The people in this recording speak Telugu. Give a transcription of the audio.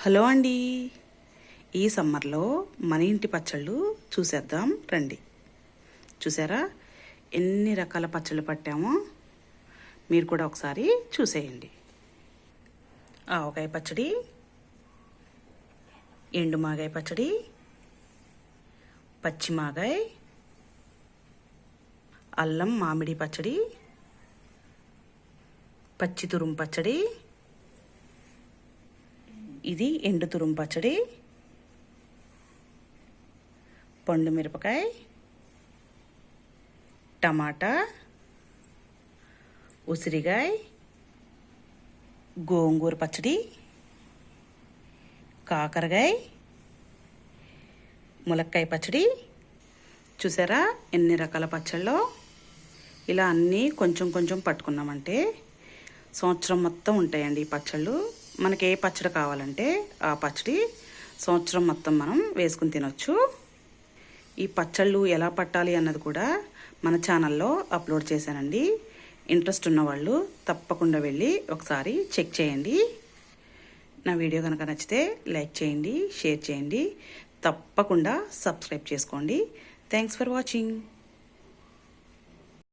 హలో అండి. ఈ సమ్మర్లో మన ఇంటి పచ్చళ్ళు చూసేద్దాం రండి. చూసారా? ఎన్ని రకాల పచ్చళ్ళు పట్టామో మీరు కూడా ఒకసారి చూసేయండి. ఆవకాయ పచ్చడి ఎండు మాగాయ పచ్చడి పచ్చి మాగాయ అల్లం మామిడి పచ్చడి పచ్చి తురుము పచ్చడి ఇది ఎండు తురుము పచ్చడి. పండు మిరపకాయ. టమాటా. ఉసిరికాయ గోంగూర పచ్చడి. కాకరకాయ. ములక్కాయ పచ్చడి. చూసారా ఎన్ని రకాల పచ్చళ్ళలో ఇలా అన్నీ కొంచెం కొంచెం పట్టుకున్నామంటే సంవత్సరం మొత్తం ఉంటాయండి ఈ పచ్చళ్ళు. మనకి ఏ పచ్చడి కావాలంటే ఆ పచ్చడి సంవత్సరం మొత్తం మనం వేసుకుని తినొచ్చు. ఈ పచ్చళ్ళు ఎలా పట్టాలి అన్నది కూడా మన ఛానల్లో అప్లోడ్ చేశానండి. ఇంట్రెస్ట్ ఉన్నవాళ్ళు తప్పకుండా వెళ్ళి ఒకసారి చెక్ చేయండి. నా వీడియో కనుక నచ్చితే లైక్ చేయండి షేర్ చేయండి. తప్పకుండా సబ్స్క్రైబ్ చేసుకోండి. Thanks for watching.